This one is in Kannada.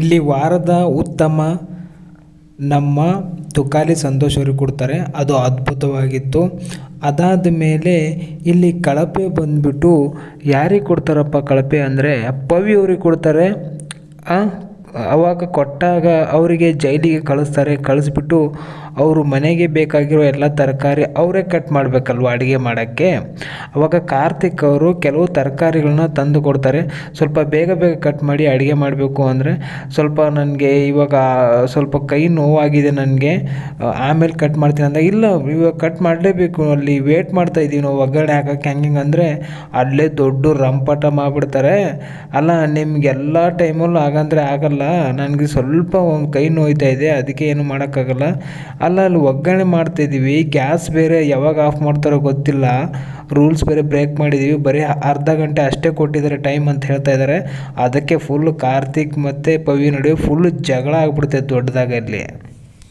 ಇಲ್ಲಿ ವಾರದ ಉತ್ತಮ ನಮ್ಮ ತುಕಾಲಿ ಸಂತೋಷ್ ಅವ್ರಿಗೆ ಕೊಡ್ತಾರೆ. ಅದು ಅದ್ಭುತವಾಗಿತ್ತು. ಅದಾದ ಮೇಲೆ ಇಲ್ಲಿ ಕಳಪೆ ಬಂದುಬಿಟ್ಟು ಯಾರಿಗೆ ಕೊಡ್ತಾರಪ್ಪ ಕಳಪೆ ಅಂದರೆ ಪವಿ ಅವ್ರಿಗೆ ಕೊಡ್ತಾರೆ. ಆವಾಗ ಕೊಟ್ಟಾಗ ಅವರಿಗೆ ಜೈಲಿಗೆ ಕಳಿಸ್ತಾರೆ. ಕಳಿಸ್ಬಿಟ್ಟು ಅವರು ಮನೆಗೆ ಬೇಕಾಗಿರೋ ಎಲ್ಲ ತರಕಾರಿ ಅವರೇ ಕಟ್ ಮಾಡಬೇಕಲ್ವ ಅಡುಗೆ ಮಾಡೋಕ್ಕೆ? ಅವಾಗ ಕಾರ್ತಿಕ್ ಅವರು ಕೆಲವು ತರಕಾರಿಗಳನ್ನ ತಂದು ಕೊಡ್ತಾರೆ. ಸ್ವಲ್ಪ ಬೇಗ ಬೇಗ ಕಟ್ ಮಾಡಿ ಅಡುಗೆ ಮಾಡಬೇಕು ಅಂದರೆ ಸ್ವಲ್ಪ ನನಗೆ ಇವಾಗ, ಸ್ವಲ್ಪ ಕೈ ನೋವಾಗಿದೆ ನನಗೆ ಆಮೇಲೆ ಕಟ್ ಮಾಡ್ತೀನಿ ಅಂದಾಗ, ಇಲ್ಲ, ಇವಾಗ ಕಟ್ ಮಾಡಲೇಬೇಕು, ಅಲ್ಲಿ ವೇಟ್ ಮಾಡ್ತಾ ಇದ್ದೀವಿ ನಾವು ಒಗ್ಗರಣೆ ಹಾಕೋಕ್ಕೆ ಹೆಂಗೆ ಅಂದರೆ ಅಲ್ಲೇ ದೊಡ್ಡ ರಂಪಾಟ ಮಾಡಿಬಿಡ್ತಾರೆ. ಅಲ್ಲ, ನಿಮಗೆಲ್ಲ ಟೈಮಲ್ಲೂ ಹಾಗಂದರೆ ಆಗಲ್ಲ. ನನಗೆ ಸ್ವಲ್ಪ ಒಂದು ಕೈ ನೋಯ್ತಾ ಇದೆ, ಅದಕ್ಕೆ ಏನು ಮಾಡೋಕ್ಕಾಗಲ್ಲ. ಅಲ್ಲ ಅಲ್ಲಿ ಒಗ್ಗರಣೆ ಮಾಡ್ತಾಯಿದ್ದೀವಿ ಗ್ಯಾಸ್ ಬೇರೆ ಯಾವಾಗ ಆಫ್ ಮಾಡ್ತಾರೋ ಗೊತ್ತಿಲ್ಲ ರೂಲ್ಸ್ ಬೇರೆ ಬ್ರೇಕ್ ಮಾಡಿದ್ದೀವಿ ಬರೀ ಅರ್ಧ ಗಂಟೆ ಅಷ್ಟೇ ಕೊಟ್ಟಿದ್ದಾರೆ ಟೈಮ್ ಅಂತ ಹೇಳ್ತಾ ಇದ್ದಾರೆ. ಅದಕ್ಕೆ ಫುಲ್ ಕಾರ್ತಿಕ್ ಮತ್ತು ಪವಿ ನಡುವೆ ಫುಲ್ ಜಗಳ ಆಗ್ಬಿಡ್ತೈತೆ ದೊಡ್ಡದಾಗಲ್ಲಿ.